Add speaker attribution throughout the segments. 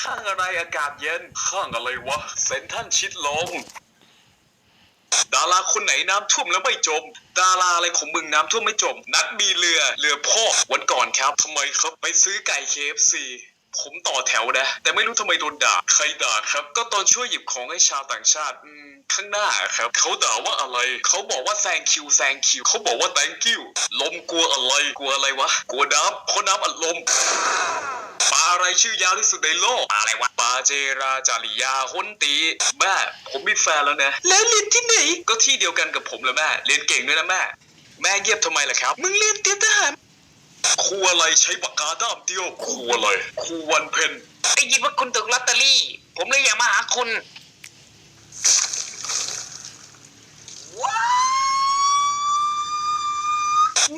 Speaker 1: ข้างอะไรอากาศเย็นข้างอะไรวะ เซนทรันชิดลม ดาราคนไหนน้ำท่วมแล้วไม่จม ดาราอะไรของมึงน้ำท่วมไม่จม นัดมีเรือ เรือพ่อวันก่อนครับทำไมครับ ไปซื้อไก่ KFC ผมต่อแถวนะ แต่ไม่รู้ทำไมโดนด่า ใครด่าครับ ก็ตอนช่วยหยิบของให้ชาวต่างชาติข้างหน้าครับ เขาด่าว่าอะไร เขาบอกว่าแซงคิวแซงคิว เขาบอกว่า thank you ลมกลัวอะไร กลัวอะไรวะ กลัวน้ำเพราะน้ำอัดลม ปลาอะไรชื่อยาวที่สุดในโลกปลาอะไรวะปลาเจราจาริยาฮนตีแม่ผมมีแฟนแล้วนะ แล้วเรียนที่ไหน ก็ที่เดียวกันกับผมเลยแม่เรียนเก่งด้วยนะแม่ แม่เงียบทำไมล่ะครับ มึงเรียนเตรียมทหารครูอะไรใช้ปากกาด้ามเดียวครูอะไรครูวันเพ็ญ
Speaker 2: ได้ยินว่าคุณถูกลอตเตอรี่ ผมเลยอยากมาหาคุณ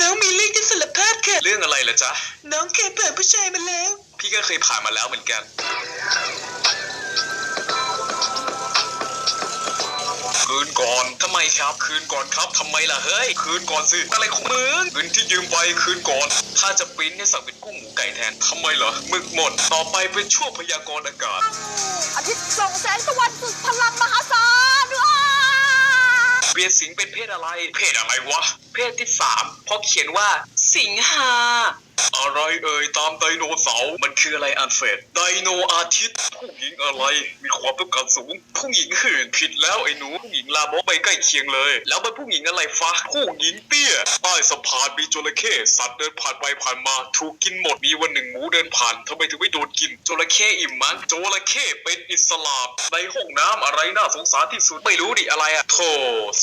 Speaker 1: น้องมีเรื่องจะสารภาพค่ะ เรื่องอะไรล่ะจ๊ะ น้องเคยผ่านผู้ชายมาแล้ว พี่ก็เคยผ่านมาแล้วเหมือนกัน คืนก่อนทำไมครับ คืนก่อนครับทำไมล่ะเฮ้ย คืนก่อนสิอะไรของมึงเงินที่ยืมไปคืนก่อน ถ้าจะปริ้นให้สั่งเป็นกุ้งหมูไก่แทนทำไมเหรอหมึกหมด ต่อไปเป็นช่วงพยากรณ์อากาศ
Speaker 3: อาทิตย์ส่องแสงตะวันสุดพลังมหาศาลว้า
Speaker 1: เปลี่ยนสิงเป็นเพศอะไร เพศอะไรวะ เพศที่สามเพราะเขียนว่าสิงหา อะไรเอ่ยตามไดโนเสาร์มันคืออะไรอันเฟดไดโนอาทิตย์ผู้หญิงอะไร มีความต้องการสูง ผู้หญิงหื่นผิดแล้วไอ้หนูผู้หญิงลามกไปใกล้เคียงเลย แล้วเป็นผู้หญิงอะไรฟะผู้หญิงเตี้ยใต้สะพานมีจระเข้สัตว์เดินผ่านไปผ่านมา ถูกกินหมดมีวันหนึ่งหมูเดินผ่านทำไมถึงไม่โดนกินจระเข้อิ่มมั้งจระเข้เป็นอิสลามในห้องน้ำอะไรน่าสงสารที่สุดไม่รู้ดิอะไรอะโธ่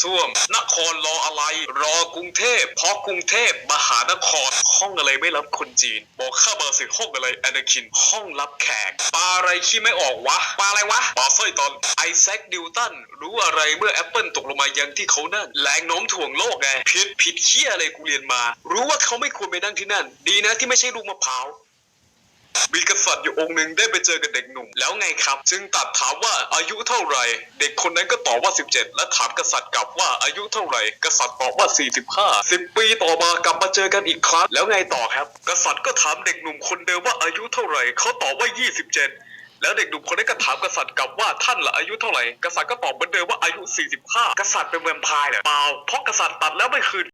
Speaker 1: ส้วมนครรออะไร รอกรุงเทพเพราะกรุงเทพมหานครห้องอะไรไม่รับคนจีนบอกข้ามาสิห้องอะไรแอนาคินห้องรับแขกปลาอะไรขี้ไม่ออกวะปลาอะไรวะปลาสร้อยตอนไอแซคดิวตันรู้อะไรเมื่อแอปเปิลตกลงมายังที่เขานั่นแรงโน้มถ่วงโลกไงผิดผิดเคี้ยอะไรกูเรียนมา รู้ว่าเขาไม่ควรไปนั่งที่นั่น ดีนะที่ไม่ใช่ลูกมะพร้าว มีกษัตริย์อยู่องค์หนึ่งได้ไปเจอกับเด็กหนุ่ม แล้วไงครับ จึงตัดถามว่าอายุเท่าไหร่ เด็กคนนั้นก็ตอบว่า 17 และถามกษัตริย์กลับว่าอายุเท่าไหร่ กษัตริย์ตอบว่า 45 10 ปีต่อมากลับมาเจอกันอีกครั้ง แล้วไงต่อครับ กษัตริย์ก็ถามเด็กหนุ่มคนเดิมว่าอายุเท่าไหร่ เขาตอบว่า 27แล้วเด็กหนุ่มคนนั้นก็ถามกษัตริย์กลับว่าท่านละอายุเท่าไหร่ กษัตริย์ก็ตอบเหมือนเดิมว่าอายุ 45 กษัตริย์เป็นแวมไพร์เหรอเปล่าเพราะกษัตริย์ตัดแล้วไม่คืน